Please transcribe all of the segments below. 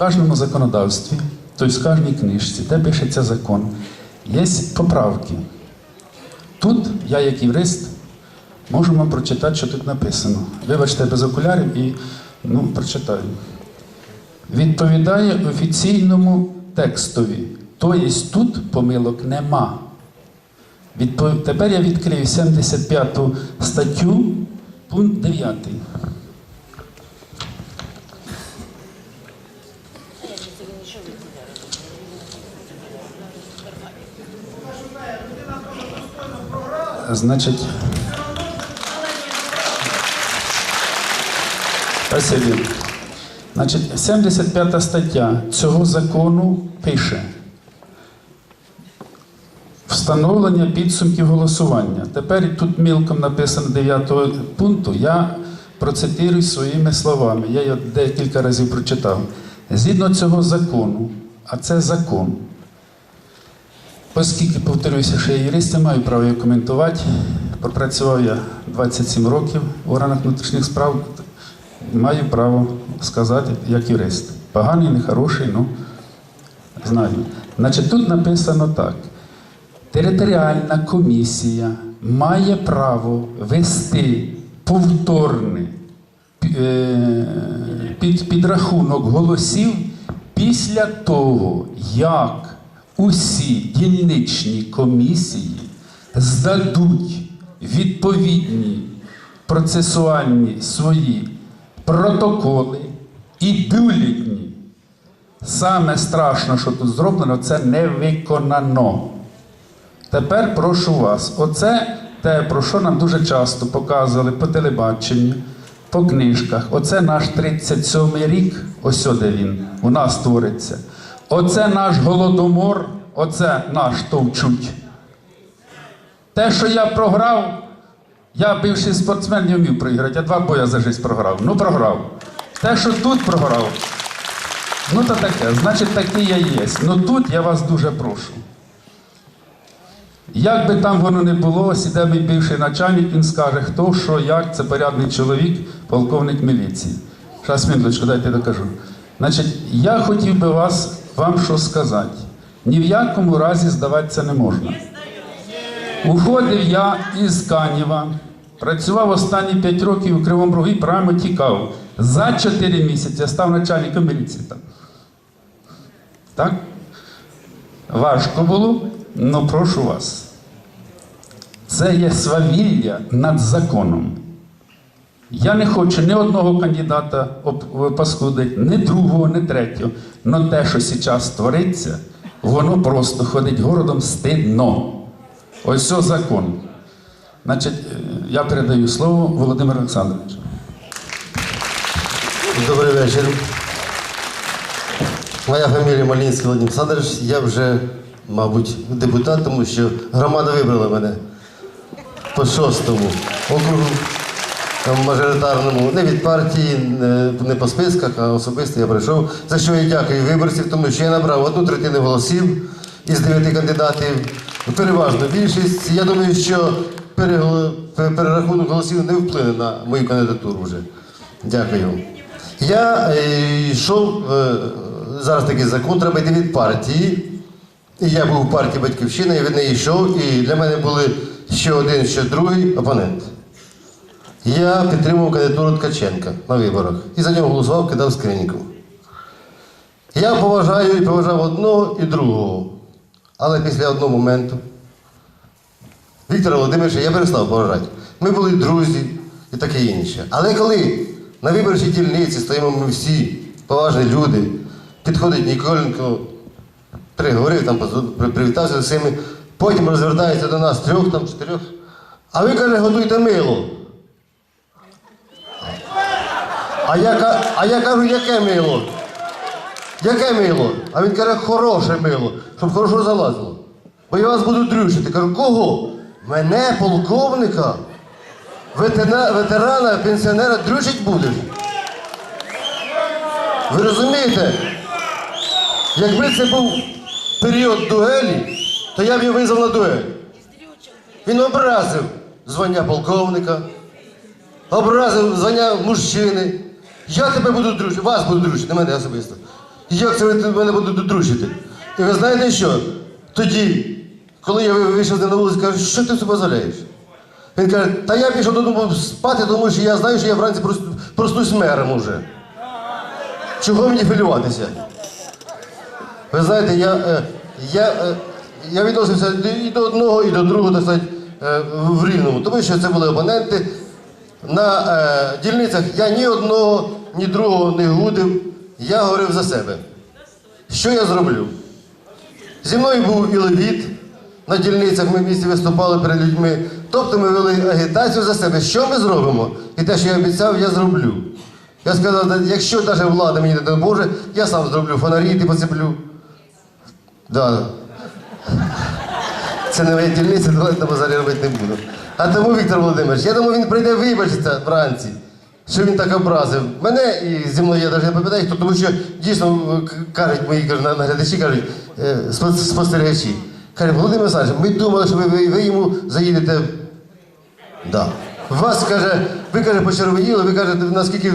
кожному законодавстві, тобто в кожній книжці, де пишеться закон, є поправки. Тут я, як юрист, можу вам прочитати, що тут написано. Вибачте, без окулярів і ну, прочитаю. Відповідає офіційному текстові. Тобто тут помилок нема. Відпов... Тепер я відкрию 75 статтю, пункт 9. Значить. Значить, 75 стаття цього закону пише. Встановлення підсумків голосування. Тепер тут мілком написано 9 пункту. Я процитирую своїми словами. Я його декілька разів прочитав. Згідно цього закону, а це закон. Оскільки, повторююся, що я юрист, я маю право його коментувати. Пропрацював я 27 років в органах внутрішніх справ. Маю право сказати як юрист. Поганий, нехороший, ну знаю. Значить, тут написано так. Територіальна комісія має право вести повторний е, під, підрахунок голосів після того, як усі дільничні комісії здадуть відповідні процесуальні свої протоколи і бюлетні. Саме страшно, що тут зроблено, це не виконано. Тепер прошу вас, оце те, про що нам дуже часто показували по телебаченню, по книжках. Оце наш 37-й рік, ось де він у нас твориться. Оце наш голодомор, оце наш товчуть. Те, що я програв, я бивший спортсмен не вмів проіграти, я два боя за життя програв. Ну, програв. Те, що тут програв, ну то таке, значить, такий я є. Ну тут я вас дуже прошу. Як би там воно не було, сіде мій бивший начальник, він скаже, хто, що, як, це порядний чоловік, полковник міліції. Зараз минуточку, дайте докажу. Значить, я хотів би вас, вам що сказати. Ні в якому разі здаватися не можна. Уходив я із Канєва, працював останні 5 років у Кривому Рогу і прямо тікав. За 4 місяці я став начальником міліції. Так? Важко було, але прошу вас. Це є свавілля над законом. Я не хочу ні одного кандидата паскудити, ні другого, ні третього. Но те, що зараз твориться, воно просто ходить городом стидно. Ось це закон. Значить, е, я передаю слово Володимиру Олександровичу. Добрий вечір. Моя фамілія Малінський Володимир Олександрович. Я вже, мабуть, депутат, тому що громада вибрала мене по шостому округу там, мажоритарному, не від партії, не, не по списках, а особисто я прийшов. За що я дякую виборців, тому що я набрав одну третину голосів із дев'яти кандидатів. Переважно більшість. Я думаю, що перерахунок голосів не вплине на мою кандидатуру вже. Дякую. Я е, йшов, е, зараз такий закон, треба йти від партії. І я був в партії Батьківщина, я від неї йшов, і для мене були ще один, ще другий опонент. Я підтримував кандидатуру Ткаченка на виборах і за нього голосував, кидав скриньку. Я поважаю і поважав одного і другого. Але після одного моменту Віктора Володимировича я перестав поважати. Ми були друзі і таке інше. Але коли на виборчій дільниці стоїмо ми всі поважні люди, підходить Ніколенко, приговорив, там, при- привітався з усіми, потім розвертається до нас трьох, там, чотирьох. А ви каже, готуйте мило. А я, а я кажу, яке мило? Яке мило? А він каже, хороше мило, щоб хорошо залазило. Бо я вас буду дрючити. Кажу, кого? Мене, полковника, ветена, ветерана, пенсіонера дрючить будеш. Ви розумієте? Якби це був період дуелі, то я б його визвав на дуель. Він образив звання полковника, образив звання мужчини. Я тебе буду дружити, вас буду дружити, не мене особисто. Як це ви мене будете дружити? І ви знаєте що? Тоді, коли я вийшов з ним на вулицю, кажу, що ти собі дозволяєш? Він каже, та я пішов додому спати, тому що я знаю, що я вранці проснусь мером уже. Чого мені хвилюватися? Ви знаєте, я, е, я, е, я відносився і до одного, і до другого, так сказати, е, в рівному, тому що це були опоненти. На дільницях я ні одного, ні другого не гудив. Я говорив за себе. Що я зроблю? Зі мною був і левіт. На дільницях ми в місті виступали перед людьми. Тобто ми вели агітацію за себе. Що ми зробимо? І те, що я обіцяв, я зроблю. Я сказав, якщо навіть влада мені не допоможе, я сам зроблю фонарі, ти поцеплю. Да. Це не моя дільниця, давайте на базарі робити не буду. А тому, Віктор Володимирович, я думаю, він прийде вибачиться вранці, що він так образив. Мене і зі мною я навіть не пам'ятаю, хто, тому що дійсно кажуть мої кажуть, наглядачі, кажуть, е, спостерігачі. Кажуть, Володимир Олександрович, ми думали, що ви, ви, ви йому заїдете. Да. Вас каже, ви каже, почервоніли, ви кажете, наскільки,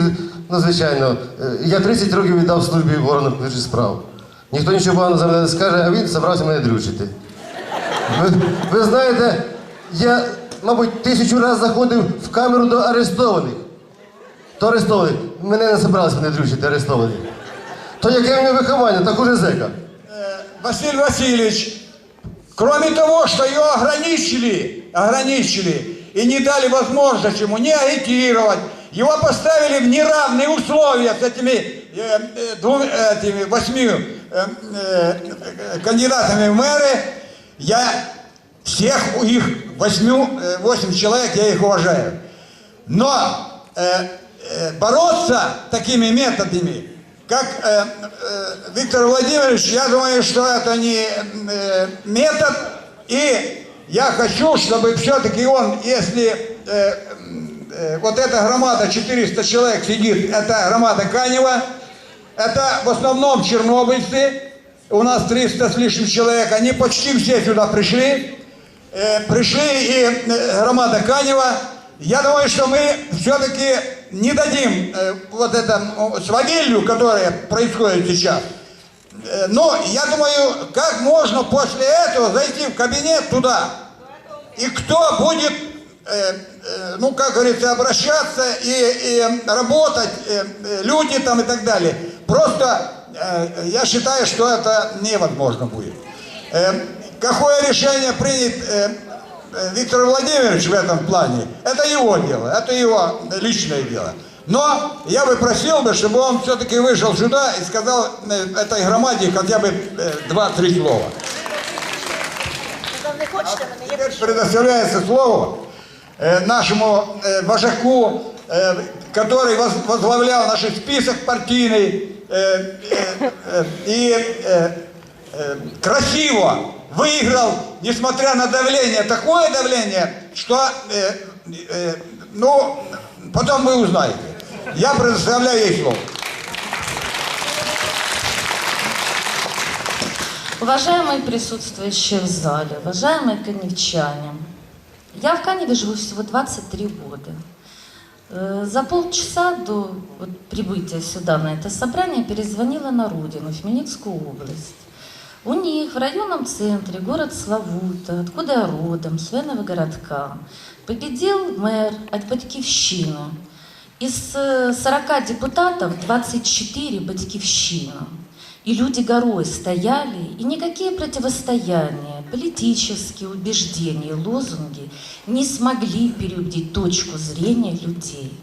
ну звичайно, е, я 30 років віддав службі внутрішніх справ. Ніхто нічого поганого за мене не скаже, а він зібрався мене дрючити. Ви, ви знаєте, я, мабуть, тисячу разів заходив в камеру до арестованих. До арестованих. Мене не збиралися мене дрючити, арестовані. То яке в мене виховання, так уже зека. Василий Васильевич, кроме того, что ее ограничили, ограничили и не дали возможность ему не агитировать, его поставили в неравные условия с этими, э, э, двум- этими восьми э, э, кандидатами в мэры, я всех их восьмю, э, восемь человек, я их уважаю. Но э, бороться такими методами, как Виктор Владимирович, я думаю, что это не метод. И я хочу, чтобы все-таки он, если э, э, вот эта громада 400 человек сидит, это громада Канева, это в основном чернобыльцы, у нас 300 с лишним человек, они почти все сюда пришли, Э, пришли и э, громада Канева. Я думаю, что мы все-таки не дадим э, вот это ну, свавелью, которая происходит сейчас. Но я думаю, как можно после этого зайти в кабинет туда, и кто будет, ну, как говорится, обращаться и, и работать, люди там и так далее. Просто э, я считаю, что это невозможно будет. Э, какое решение принят э, э, Виктор Владимирович в этом плане, это его дело, это его личное дело. Но я бы просил бы, чтобы он все-таки вышел сюда и сказал э, этой громаде хотя бы э, два-три слова. Теперь предоставляется слово нашему вожаку, который воз- возглавлял наш список партийный и красиво выиграл, несмотря на давление, такое давление, что, ну, потом вы узнаете. Я предоставляю ей слово. Уважаемые присутствующие в зале, уважаемые каневчане, я в Каневе живу всего 23 года. Э, За полчаса до прибытия сюда на это собрание перезвонила на родину, в Хмельницкую область. У них в районном центре, город Славута, откуда я родом, с военного городка, победил мэр от Батькивщины. Из э, 40 депутатов 24 Батькивщина. И люди горой стояли, и никакие противостояния, политические убеждения, лозунги не смогли переубедить точку зрения людей.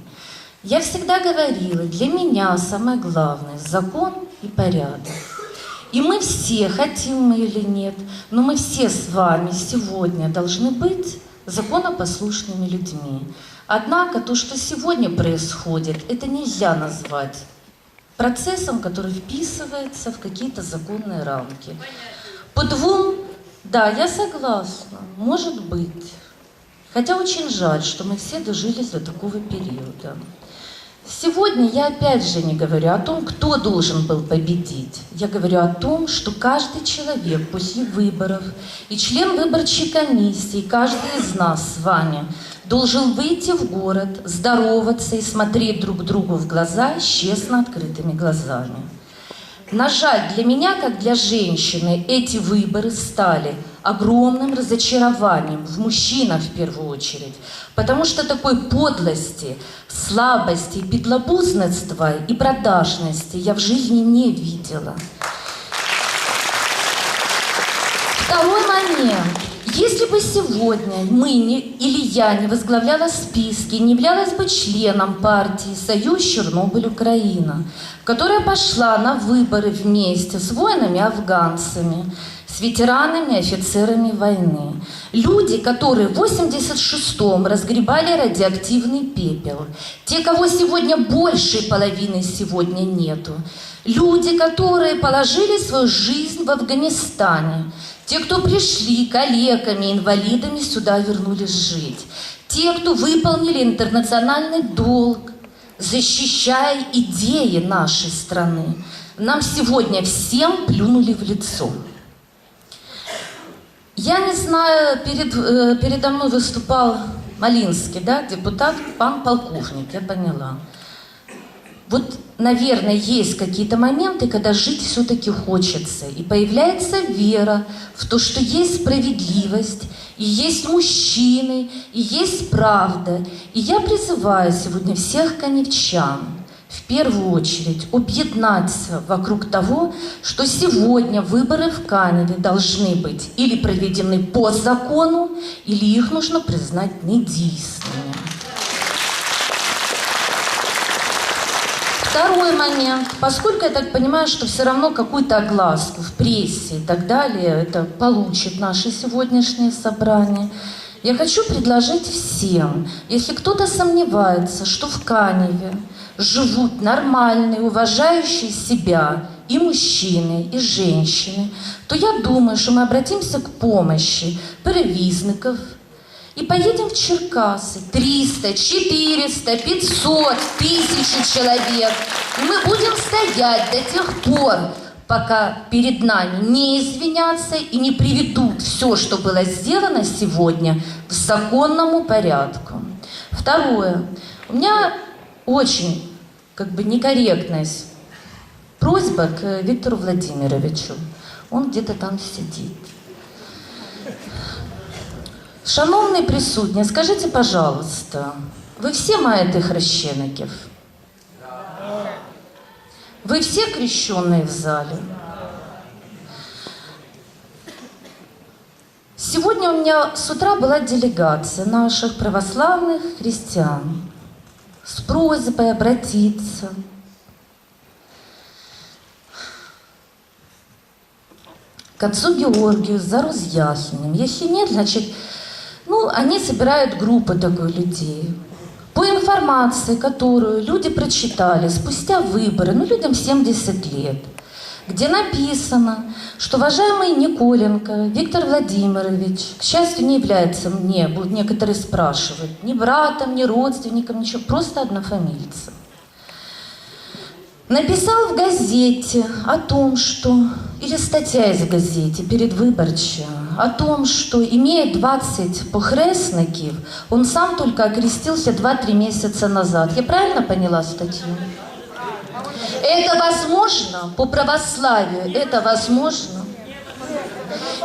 Я всегда говорила, для меня самое главное – закон и порядок. И мы все, хотим мы или нет, но мы все с вами сегодня должны быть законопослушными людьми. Однако то, что сегодня происходит, это нельзя назвать процессом, который вписывается в какие-то законные рамки. По двум, да, я согласна, может быть. Хотя очень жаль, что мы все дожились до такого периода. Сегодня я опять же не говорю о том, кто должен был победить. Я говорю о том, что каждый человек после выборов и член выборчей комиссии, каждый из нас с вами должен выйти в город, здороваться и смотреть друг другу в глаза с честно открытыми глазами. На жаль, для меня, как для женщины, эти выборы стали огромным разочарованием в мужчинах в первую очередь. Потому что такой подлости, слабости, бедлобузництва и продажности я в жизни не видела. Второй момент. Если бы сегодня мы не, или я не возглавляла списки, не являлась бы членом партии «Союз Чернобыль Украина», которая пошла на выборы вместе с воинами-афганцами, с ветеранами, офицерами войны. Люди, которые в 86-м разгребали радиоактивный пепел. Те, кого сегодня большей половины сегодня нету. Люди, которые положили свою жизнь в Афганистане. Те, кто пришли калеками, инвалидами, сюда вернулись жить. Те, кто выполнили интернациональный долг, защищая идеи нашей страны. Нам сегодня всем плюнули в лицо. Я не знаю, перед, э, передо мной выступал Малинский, да, депутат, пан полковник, я поняла. Вот, наверное, есть какие-то моменты, когда жить все-таки хочется. И появляется вера в то, что есть справедливость, и есть мужчины, и есть правда. И я призываю сегодня всех коневчан в первую очередь объединаться вокруг того, что сегодня выборы в Каневе должны быть или проведены по закону, или их нужно признать недейственными. Второй момент. Поскольку я так понимаю, что все равно какую-то огласку в прессе и так далее это получит наше сегодняшнее собрание, я хочу предложить всем, если кто-то сомневается, что в Каневе живут нормальные, уважающие себя и мужчины, и женщины, то я думаю, что мы обратимся к помощи перевизников, и поедем в Черкасы. 300, 400, 500, тысячи человек. И мы будем стоять до тех пор, пока перед нами не извинятся и не приведут все, что было сделано сегодня, в законному порядку. Второе. У меня очень как бы некорректность. Просьба к Виктору Владимировичу. Он где-то там сидит. Шановні присутні, скажіть, пожалуйста, ви всі маєте хрещеників? Вы все крещенные в зале? Сегодня у меня с утра была делегация наших православных христиан с просьбой обратиться к отцу Георгию за разъяснением. Если нет, значит, ну, они собирают группы такой людей. По информации, которую люди прочитали спустя выборы, ну, людям 70 лет, где написано, что уважаемый Николенко Виктор Владимирович, к счастью, не является мне, будут некоторые спрашивать, ни братом, ни родственником, ничего, просто однофамильцем. Написал в газете о том, что, или статья из газеты перед выборча, о том, что имея 20 похресників, он сам только окрестился 2-3 месяца назад. Я правильно поняла статью? Это возможно по православию? Это возможно?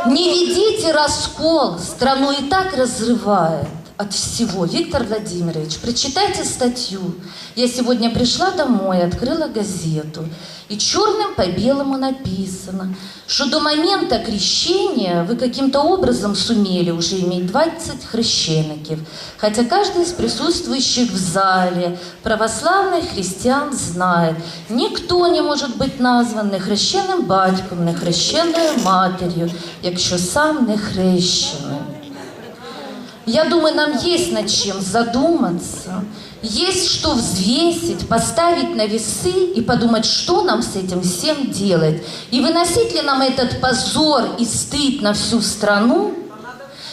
Не ведите раскол, страну и так разрывает от всего. Виктор Владимирович, прочитайте статью. Я сегодня пришла домой, открыла газету, и черным по белому написано, что до момента крещения вы каким-то образом сумели уже иметь 20 хрещеников. Хотя каждый из присутствующих в зале православных христиан знает, никто не может быть назван не хрещеним батьком, не хрещеною матерью, якщо сам не хрещений. Я думаю, нам есть над чем задуматься, есть что взвесить, поставить на весы и подумать, что нам с этим всем делать. И выносить ли нам этот позор и стыд на всю страну,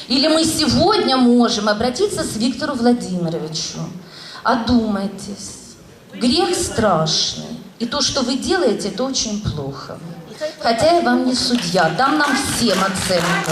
или мы сегодня можем обратиться с Виктору Владимировичу. Одумайтесь. Грех страшный. И то, что вы делаете, это очень плохо. Хотя я вам не судья, дам нам всем оценку.